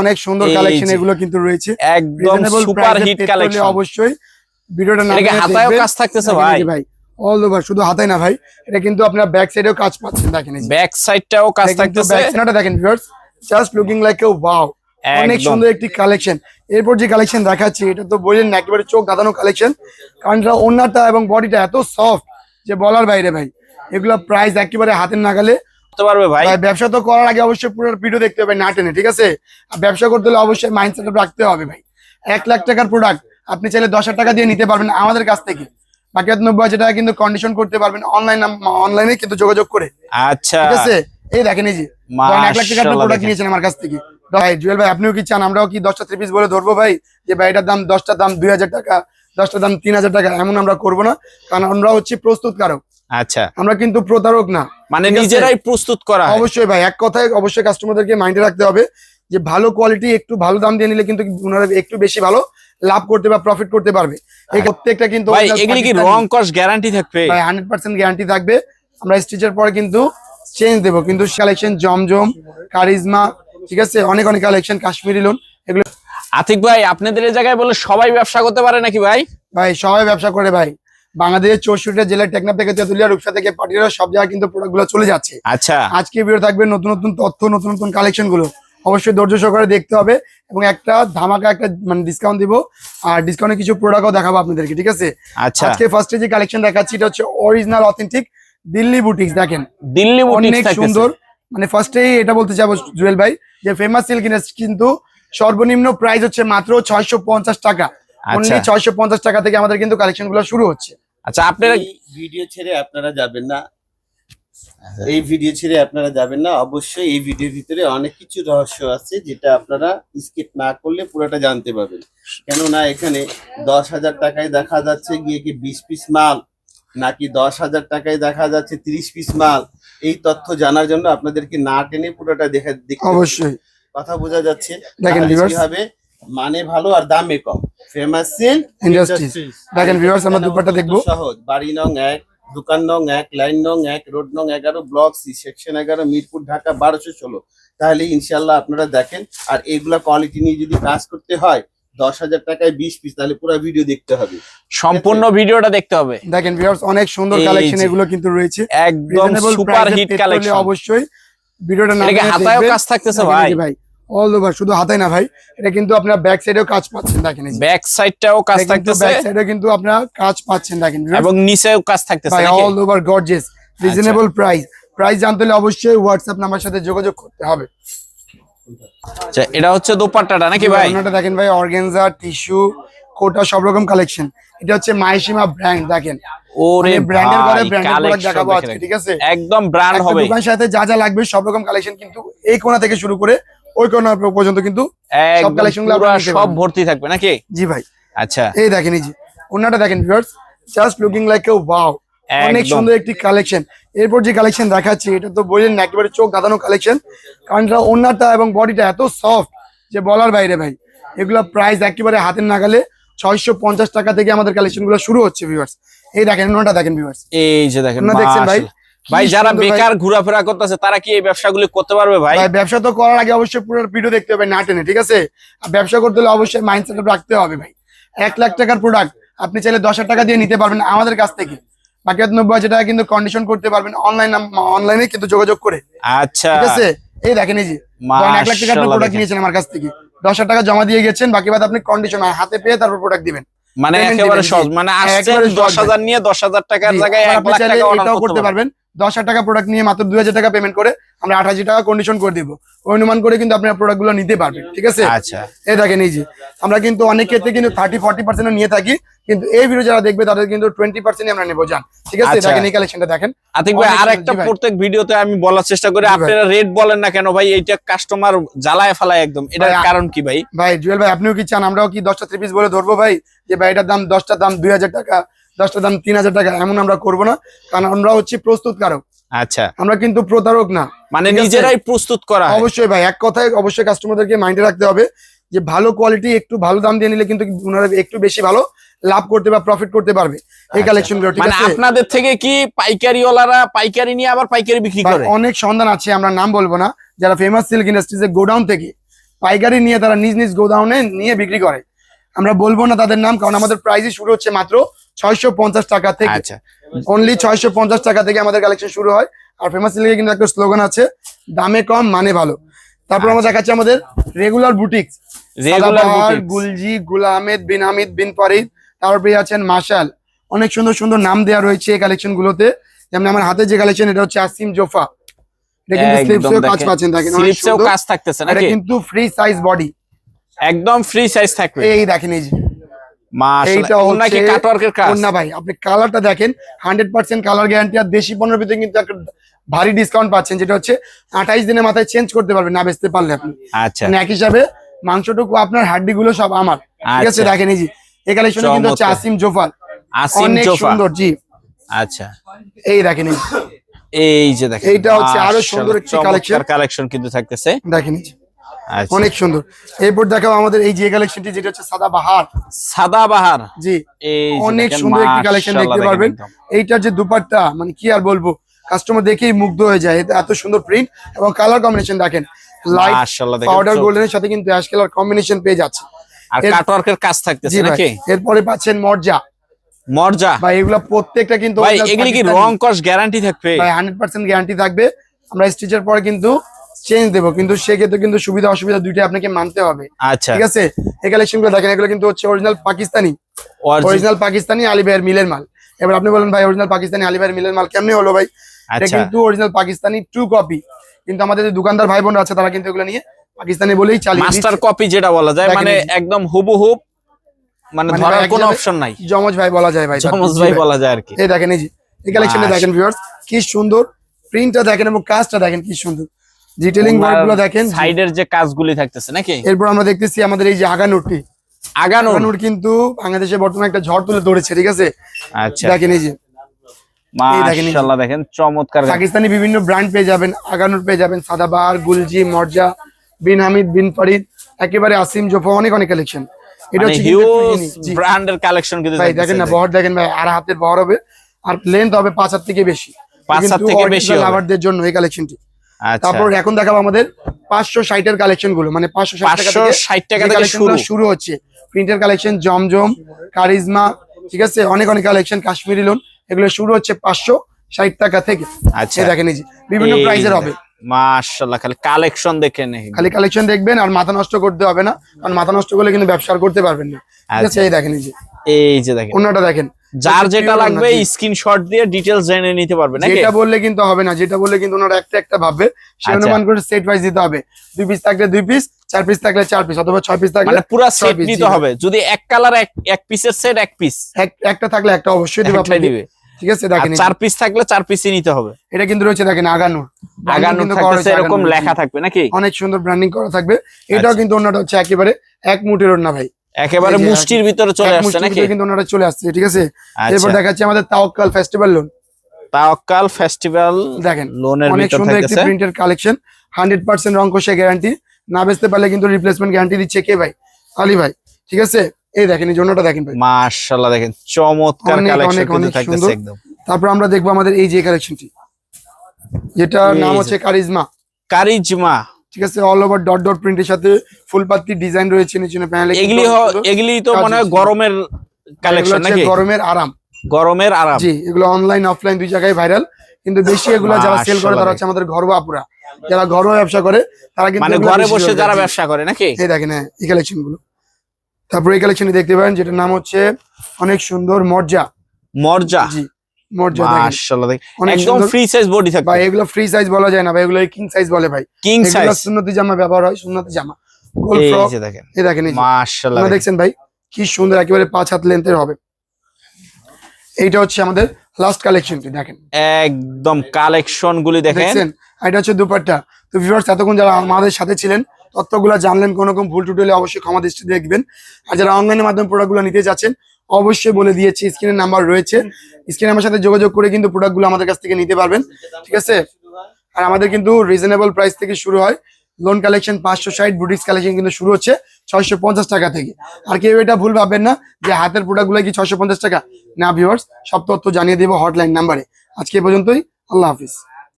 অনেক সুন্দর কালেকশন এগুলো কিন্তু রয়েছে। একদম সুপার হিট কালেকশন অবশ্যই ভিডিওটা না হাতায়ও কাজ থাকতেছে ভাই। ভাই অল ওভার শুধু হাতায় না ভাই এটা কিন্তু আপনার ব্যাক সাইডেও কাজ পাচ্ছেন দেখেন ব্যাক সাইডটাও কাজ থাকতেছে। back side টা দেখেন viewers just looking like a wow অনেক সুন্দর একটি কালেকশন এরপর যে কালেকশন দেখাচ্ছি এটা তো বললেন না একেবারে চোখ ধাঁধানো কালেকশন কারণ এটা ওনাটা এবং বডিটা এত সফট যে বলার বাইরে ভাই এগুলো প্রাইস একেবারে হাতের নাগালে করতে পারবে ভাই? ব্যবসা তো করার আগে অবশ্যই পুরো ভিডিও দেখতে হবে না টেনে ঠিক আছে? আর ব্যবসা করতে হলে অবশ্যই মাইন্ডসেট রাখতে হবে ভাই। এক লাখ টাকার প্রোডাক্ট আপনি চাইলে দশ টাকা দিয়ে নিতে পারবেন আমাদের কাছ থেকে। বাকি নব্বই হাজার টাকা কিন্তু কন্ডিশন করতে পারবেন অনলাইন অনলাইনে কিন্তু যোগাযোগ করে। আচ্ছা। ঠিক আছে? এই দেখেন এই যে এক লাখ টাকার প্রোডাক্ট নিয়েছেন আমার কাছ থেকে। ভাই জুয়েল ভাই আপনিও কি চান? আমরাও কি দশটা থ্রি পিস বলে ধরবো ভাই? যে ভাই এটার দাম দশটার দাম দুই হাজার টাকা দশটার দাম তিন হাজার টাকা এমন আমরা করব না। কারণ আমরা হচ্ছে প্রস্তুতকারক। আচ্ছা। আমরা কিন্তু প্রতারক না। মানে নিজেরাই প্রস্তুত করা অবশ্যই ভাই এক কথায় অবশ্যই কাস্টমারদেরকে মাইন্ডে রাখতে হবে যে ভালো কোয়ালিটি একটু ভালো দাম দিয়ে নিলে কিন্তু ওনারা একটু বেশি ভালো লাভ করতে বা প্রফিট করতে পারবে। এই প্রত্যেকটা কিন্তু ভাই এগুলি কি রং কস গ্যারান্টি থাকবে? ভাই হান্ড্রেড পার্সেন্ট গ্যারান্টি থাকবে। আমরা স্টিচের পরে কিন্তু চেঞ্জ দেবো। কিন্তু কালেকশন জমজম কারিজমা ঠিক আছে? অনেক অনেক কালেকশন কাশ্মীরি লোন এগুলো আতিক ভাই আপনাদের এই জায়গায় বলে সবাই ব্যবসা করতে পারে নাকি ভাই? ভাই সবাই ব্যবসা করে ভাই। বাংলাদেশের চৌষট্টি জেলার টেকনাফ থেকে তেতুলিয়া রূপসা থেকে পাটিরা সব জায়গায় কিন্তু প্রোডাক্টগুলো চলে যাচ্ছে। আচ্ছা। আজকে ভিডিও থাকবে নতুন নতুন তথ্য নতুন নতুন কালেকশনগুলো। অবশ্যই ধৈর্য সহকারে দেখতে হবে এবং একটা ধামাকা একটা মানে ডিসকাউন্ট দিব। আর ডিসকাউন্টে কিছু প্রোডাক্টও দেখাবো আপনাদেরকে ঠিক আছে? আচ্ছা। আজকে ফার্স্টে যে কালেকশন দেখাচ্ছি এটা হচ্ছে অরিজিনাল অথেন্টিক দিল্লি বুটিক্স দেখেন। দিল্লি অনেক সুন্দর। মানে ফার্স্টেই এটা বলতে চাবো জুয়েল ভাই যে ফেমাস সিল্ক কিন্তু সর্বনিম্ন প্রাইস হচ্ছে মাত্র ছয়শো পঞ্চাশ টাকা। অনলি আচ্ছা ছয়শো পঞ্চাশ টাকা থেকে আমাদের কিন্তু কালেকশনগুলো শুরু হচ্ছে। আচ্ছা আপনারা ভিডিও ছেড়ে আপনারা যাবেন না। এই ভিডিও ছেড়ে আপনারা যাবেন না। অবশ্যই এই ভিডিওর ভিতরে অনেক কিছু রহস্য আছে যেটা আপনারা স্কিপ না করলে পুরোটা জানতে পারবেন। কেননা এখানে দশ হাজার টাকায় দেখা যাচ্ছে গিয়ে কি বিশ পিস মাল নাকি দশ হাজার টাকায় দেখা যাচ্ছে তিরিশ পিস মাল। এই তথ্য জানার জন্য আপনাদেরকে না টেনে পুরোটা দেখে অবশ্যই। কথা বোঝা যাচ্ছে। দেখেন তাহলে viewers। কি হবে মানে ভালো আর দামে কম। Famous silk. দেখেন ভিউয়ার্স আমরা দুপাট্টা দেখব। সহজ। বাড়ি নং এক দোকান নং এক লাইন নং এক রোড নং এগারো ব্লক সি সেকশন এগারো মিরপুর ঢাকা বারোশো ষোলো। তাহলে ইনশাল্লাহ আপনারা দেখেন। আর এগুলা কোয়ালিটি নিয়ে যদি কাজ করতে হয় দশ হাজার টাকায় বিশ পিস তাহলে পুরো ভিডিও দেখতে হবে। সম্পূর্ণ ভিডিওটা দেখতে হবে। দেখেন ভিউয়ার্স অনেক সুন্দর কালেকশন এগুলো কিন্তু রয়েছে। একদম সুপার হিট কালেকশন অবশ্যই ভিডিওটা না হাতায়ও কাজ থাকতেছে ভাই। ভাই অল ওভার শুধু হাতায় না ভাই এটা কিন্তু আপনার ব্যাক সাইডেও কাজ পাচ্ছেন দেখেন। ব্যাক সাইডটাও কাজ এটা থাকতেছে। ব্যাক সাইডে কিন্তু আপনার কাজ পাচ্ছেন দেখেন এবং নিচেও কাজ থাকতেছে ভাই all over reasonable price price জানতে হলে অবশ্যই হোয়াটসঅ্যাপ নাম্বার সাথে যোগাযোগ করতে হবে। আচ্ছা এটা হচ্ছে দোপাট্টাটা নাকি ভাই? দেখেন ভাই অর্গেনজা টিস্যু কোটা সব রকম কালেকশন এটা হচ্ছে মাইসীমা ব্র্যান্ড দেখেন। ওরে ব্র্যান্ডের ঘরে ভাই ব্র্যান্ডের প্রোডাক্ট দেখাবো আজকে ঠিক আছে? একদম ব্র্যান্ড হবে। দোকান সাথে যা যা লাগবে সব রকম কালেকশন কিন্তু এই কোণা থেকে শুরু করে ওই কোণা পর্যন্ত কিন্তু গুলো পুরা সব ভর্তি থাকবে নাকি? জি ভাই। আচ্ছা। এই দেখেন যে ওনাটা দেখেন viewers just looking like a wow অনেক সুন্দর একটি কালেকশন এরপর যে কালেকশন দেখাচ্ছি এটা তো বললেন না একেবারে চোখ ধাঁধানো কালেকশন কারণ ওনাটা এবং বডিটা এত সফট যে বলার বাইরে ভাই এগুলো প্রাইস একেবারে হাতের নাগালে ছয়শো পঞ্চাশ টাকা থেকে আমাদের কালেকশনগুলো শুরু হচ্ছে ভিউয়ার্স এই দেখেন ওনাটা দেখেন ভিউয়ার্স এই যে দেখেন দেখছেন ভাই। ভাই যারা বেকার ঘোরাফেরা করতেছে তারা কি এই ব্যবসাগুলি করতে পারবে ভাই? ব্যবসা তো করার আগে অবশ্যই পুরো ভিডিও দেখতে হবে না টেনে ঠিক আছে? আর ব্যবসা করতে হলে অবশ্যই মাইন্ডসেট রাখতে হবে ভাই। এক লাখ টাকার প্রোডাক্ট আপনি চাইলে দশ টাকা দিয়ে নিতে পারবেন আমাদের কাছ থেকে। বাকি নব্বই হাজার টাকা কিন্তু কন্ডিশন করতে পারবেন অনলাইন অনলাইনে কিন্তু যোগাযোগ করে। আচ্ছা। ঠিক আছে? এই দেখেন এই যে এক লাখ টাকার প্রোডাক্ট নিয়েছেন আমার কাছ থেকে। দশ হাজার টাকা জমা দিয়ে গেছেন বাকি বাদ আপনি কন্ডিশন হাতে পেয়ে তারপর প্রোডাক্ট দিবেন। মানে payment একেবারে সহজ মানে হ্যাঁ, আসছেন দশ হাজার নিয়ে দশ হাজার টাকার জায়গায় এক লাখ টাকা করতে পারবেন। দশ হাজার টাকা প্রোডাক্ট নিয়ে মাত্র দুই হাজার টাকা পেমেন্ট করে আমরা আট হাজার টাকা কন্ডিশন করে দিব। অনুমান করে কিন্তু আপনার প্রোডাক্টগুলো নিতে পারবেন ঠিক আছে? আচ্ছা। এই দেখেন এই যে। আমরা কিন্তু অনেক ক্ষেত্রে কিন্তু থার্টি ফর্টি পার্সেন্ট নিয়ে থাকি কিন্তু এই ভিডিও যারা দেখবে তাদের কিন্তু টোয়েন্টি পার্সেন্ট আমরা নেব যান ঠিক আছে? আচ্ছা। দেখেন এই কালেকশনটা দেখেন। আতিক ভাই আর একটা। প্রত্যেক ভিডিওতে আমি বলার চেষ্টা করি আপনারা রেট বলেন না কেন ভাই এইটা কাস্টমার জ্বালায় ফালায় একদম। এটার কারণ কি ভাই? ভাই জুয়েল ভাই আপনিও কি চান? আমরাও কি দশটা থ্রি পিস বলে ধরবো ভাই? যে ভাই এটার দাম দশটার দাম দুই হাজার টাকা। দশটার দাম তিন হাজার টাকা এমন আমরা করব না কারণ আমরা হচ্ছে প্রস্তুতকারক। আচ্ছা। আমরা কিন্তু প্রতারক না। মানে নিজেরাই প্রস্তুত করা অবশ্যই ভাই এক কথায় অবশ্যই কাস্টমারদেরকে মাইন্ডে রাখতে হবে যে ভালো কোয়ালিটি একটু ভালো দাম দিয়ে নিলে কিন্তু ওনারা একটু বেশি ভালো লাভ করতে বা প্রফিট করতে পারবে। এই আচ্ছা। কালেকশনগুলো ঠিক মানে আছে? আপনাদের থেকে কি পাইকারিওয়ালারা পাইকারি নিয়ে আবার পাইকারি বিক্রি করে? অনেক সন্ধান আছে আমরা নাম বলব না। যারা ফেমাস সিল্ক ইন্ডাস্ট্রিজ এর গোডাউন থেকে পাইকারি নিয়ে তারা নিজ নিজ গোদাউনে নিয়ে বিক্রি করে। আমরা বলব না তাদের নাম কারণ আমাদের প্রাইসই শুরু হচ্ছে মাত্র ছয়শো পঞ্চাশ টাকা থেকে। আচ্ছা। অনলি ছয়শো পঞ্চাশ টাকা থেকে আমাদের কালেকশন শুরু হয়। আর ফেমাস লিগে কিন্তু একটা স্লোগান আছে দামে কম মানে ভালো। তারপর আমরা দেখাচ্ছি আমাদের রেগুলার বুটিক গুলজি গুল আহমেদ বিন হামিদ বিন ফরিদ। তারপরে আছেন মাশাল। অনেক সুন্দর সুন্দর নাম দেওয়া রয়েছে এই কালেকশন গুলোতে। যেমন আমার হাতে যে কালেকশন এটা হচ্ছে আসিম জোফা। এটা কিন্তু ফ্রি সাইজ বডি একদম ফ্রি সাইজ থাকবে। এই দেখেন এই যে। এইটা হচ্ছে কাটওয়ার্কের কাজ? না ভাই আপনি কালারটা দেখেন হান্ড্রেড পার্সেন্ট কালার গ্যারান্টি আর দেশি পণ্যের ভিতরে কিন্তু একটা ভারী ডিসকাউন্ট পাচ্ছেন যেটা হচ্ছে আঠাইশ দিনের মাথায় চেঞ্জ করতে পারবেন না বেচতে পারলে আপনি। আচ্ছা। মানে এক হিসাবে মাংসটুকু আপনার হাড্ডি গুলো সব আমার। ঠিক আছে আচ্ছা। দেখেন এই যে এই কালেকশন কিন্তু হচ্ছে আসিম জোফার আসিম অনেক সুন্দর জি। আচ্ছা। এই দেখেন এই যে, এই যে দেখেন এইটা হচ্ছে আরও সুন্দর একটি collection। কালেকশন কিন্তু থাকতেছে। দেখেন এই অনেক সুন্দর। এরপর দেখাবো আমাদের এই যে কালেকশনটি যেটা হচ্ছে সাদা বাহার। সাদা বাহার? জি অনেক সুন্দর একটি কালেকশন দেখতে পারবেন। এইটার যে দুপাট্টা মানে কি আর বলব কাস্টমার দেখেই মুগ্ধ হয়ে যায়। এতে এত সুন্দর প্রিন্ট এবং কালার কম্বিনেশন দেখেন। লাইট পাউডার গোল্ডেনের সাথে কিন্তু অ্যাশ কালার কম্বিনেশন পেয়ে যাচ্ছে। আর এর- কাটওয়ার্কের কাজ থাকতেছে নাকি? এরপরে পাচ্ছেন মর্জা। মর্জা? ভাই এগুলো প্রত্যেকটা কিন্তু ভাই এগুলি কি পাকিস্তানি। রং কস গ্যারান্টি থাকবে? ভাই গ্যারান্টি থাকবে। আমরা স্টিচের পরে কিন্তু চেঞ্জ দেবো কিন্তু সেক্ষেত্রে কিন্তু সুবিধা অসুবিধা দুইটাই আপনাকে মানতে হবে। আচ্ছা। ঠিক আছে? এই কালেকশনগুলো দেখেন এগুলো কিন্তু হচ্ছে অরিজিনাল পাকিস্তানি। অরিজিনাল পাকিস্তানি আলী ভাইয়ের মিলের মাল। এবার আপনি বলেন ভাই অরিজিনাল পাকিস্তানি আলী ভাইয়ের মিলের মাল কেমনে হলো ভাই? এটা আচ্ছা। কিন্তু অরিজিনাল পাকিস্তানি টু কপি কিন্তু আমাদের যে দোকানদার ভাই বোনরা আছে তারা কিন্তু এগুলো নিয়ে পাকিস্তানি বলেই চালিয়ে মাস্টার কপি যেটা বলা যায় মানে একদম হুবহুব মানে মানে ধরার কোনো অপশন নাই। জমজ ভাই বলা যায় ভাই জমজ ভাই বলা যায় আর কি। এই দেখেন এই যে এই কালেকশনটা দেখেন ভিউয়ার্স কি সুন্দর। প্রিন্টটা দেখেন এবং কাজটা দেখেন কি সুন্দর। ডিটেলিং ওয়ার্কগুলো দেখেন? সাইডের যে কাজগুলি থাকতেছে নাকি? এরপর আমরা দেখতেছি আমাদের এই যে আগানুরটি। আগানো আগানুর কিন্তু বাংলাদেশে বর্তমানে একটা ঝড় তুলে ধরেছে ঠিক আছে? আচ্ছা। দেখেন এই যে। মাশাআল্লাহ দেখেন চমৎকার পাকিস্তানি বিভিন্ন ব্র্যান্ড পেয়ে যাবেন আগানুর পেয়ে যাবেন সাদাবাহার গুলজি মর্জা বিন হামিদ বিন ফরিদ একেবারে আসিম জোফা অনেক অনেক কালেকশন এটা মানে হচ্ছে হিউজ ব্র্যান্ডের কালেকশন কিন্তু ভাই দেখেন না বহর দেখেন ভাই আর হাতের বহর হবে আর লেন্থ হবে পাঁচ হাত থেকে বেশি। পাঁচ হাত থেকে বেশি। লাভারদের জন্য এই কালেকশনটি তারপর এখন দেখাবো আমাদের পাঁচশো ষাটের কালেকশনগুলো মানে পাঁচশো ষাট টাকা থেকে শুরু। হচ্ছে। প্রিন্টের কালেকশন জমজম কারিজমা ঠিক আছে? অনেক অনেক কালেকশন কাশ্মীরি লোন এগুলো শুরু হচ্ছে পাঁচশো ষাট টাকা থেকে। আচ্ছা। দেখেন বিভিন্ন প্রাইজের হবে। মাশাআল্লাহ খালি কালেকশন দেখে নেই খালি কালেকশন দেখবেন আর মাথা নষ্ট করতে হবে না কারণ মাথা নষ্ট করলে কিন্তু ব্যবসা করতে পারবেন না। ঠিক আছে? আচ্ছা। এই দেখেন এই যে। এই যে দেখেন। অন্যটা দেখেন। যার যেটা লাগবে। স্ক্রিনশট দিয়ে ডিটেলস জেনে নিতে পারবে নাকি? যেটা বললে কিন্তু হবে না যেটা বললে কিন্তু ওনারা একটা একটা ভাববে। সে আচ্ছা। অনুমান করে সেট ওয়াইজ দিতে হবে। দুই পিস থাকলে দুই পিস চার পিস থাকলে চার পিস অথবা ছয় পিস থাকলে মানে পুরো সেট নিতে হবে। যদি এক কালার এক এক পিসের সেট এক পিস একটা থাকলে একটা অবশ্যই দেবে আপনাকে। দিবে। ঠিক আছে দেখেন চার পিস থাকলে চার পিসই নিতে হবে। এটা কিন্তু রয়েছে দেখেন আগানুর আগানো থাকতেছে এরকম লেখা থাকবে নাকি? অনেক সুন্দর ব্র্যান্ডিং করা থাকবে। এটাও আচ্ছা। কিন্তু অন্যটা হচ্ছে একেবারে এক মুঠের ওড়না ভাই। একেবারে মুষ্টির ভিতরে চলে আসছে নাকি? কিন্তু ওনারা চলে আসছে ঠিক আছে? এরপর আচ্ছা দেখাচ্ছি আমাদের Tawakkal festival loan Tawakkal festival দেখেন লোনের অনেক সুন্দর একটি প্রিন্টের কালেকশন হান্ড্রেড পার্সেন্ট রং কষে গ্যারান্টি না বেচতে পারলে কিন্তু রিপ্লেসমেন্ট গ্যারান্টি দিচ্ছে কে ভাই? আলী ভাই ঠিক আছে? এই দেখেন এই জন্যটা দেখেন ভাই। মাশাআল্লাহ দেখেন চমৎকার কালেকশন কিন্তু থাকতেছে একদম। তারপর আমরা দেখব আমাদের এই যে কালেকশনটি যেটার নাম। হচ্ছে কারিজমা। কারিজমা। ঠিক আছে অল ওভার ডট ডট প্রিন্টের সাথে ফুল পাত্তি ডিজাইন রয়েছে নিচে প্যানেলে এগুলি এগুলি তো মনে গরমের কালেকশন নাকি? গরমের আরাম। গরমের আরাম। জি এগুলো অনলাইন অফলাইন দুই জায়গায় ভাইরাল কিন্তু বেশি এগুলো যারা সেল করে তারা হচ্ছে আমাদের ঘরোয়া আপুরা যারা ঘরোয়া ব্যবসা করে তারা কিন্তু মানে ঘরে বসে। যারা ব্যবসা করে নাকি? এই দেখেন হ্যাঁ এই কালেকশনগুলো। তারপর এই কালেকশন দেখতে পারেন যেটার নাম হচ্ছে অনেক সুন্দর মর্জা। মর্জা। জি মর্জা দেখেন মাশাআল্লাহ একদম ফ্রি সাইজ বডি থাকবে। ভাই এগুলো ফ্রি সাইজ বলা যায় না ভাই এগুলো কিং সাইজ বলে ভাই। কিং সাইজ সুন্নতি জামা ব্যবহার হয় সুন্নতি জামা। গোল ফ্রক যে দেখেন। এই দেখেন মাশাআল্লাহ দেখছেন ভাই কি সুন্দর একেবারে পাঁচ হাত লেন্থের হবে। এইটা হচ্ছে আমাদের লাস্ট কালেকশনটি দেখেন। একদম কালেকশন গুলি দেখেন। এটা হচ্ছে দুপাট্টা। তো ভিউয়ার্স এতক্ষণ যারা আমাদের সাথে ছিলেন তথ্যগুলো জানলেন কোনো রকম ভুল টুটলে অবশ্যই ক্ষমা দৃষ্টি দেখবেন। আর যারা অনলাইনের মাধ্যমে প্রোডাক্টগুলো নিতে যাচ্ছেন অবশ্যই বলে দিয়েছি স্ক্রিনের নাম্বার রয়েছে। স্ক্রিনে আমার সাথে যোগাযোগ করে কিন্তু প্রোডাক্টগুলো আমাদের কাছ থেকে নিতে পারবেন। ঠিক আছে? আর আমাদের কিন্তু রিজনেবল প্রাইস থেকে শুরু হয়। লোন কালেকশন পাঁচশো ষাট বুটিক্স কালেকশন কিন্তু শুরু হচ্ছে ছয়শো পঞ্চাশ টাকা থেকে। আর কেউ এটা ভুল ভাববেন না যে হাতের প্রোডাক্টগুলো কি ছয়শো পঞ্চাশ টাকা? না ভিউয়ার্স সব তথ্য জানিয়ে দেবো হটলাইন নাম্বারে আজকে পর্যন্তই, আল্লাহ হাফিজ।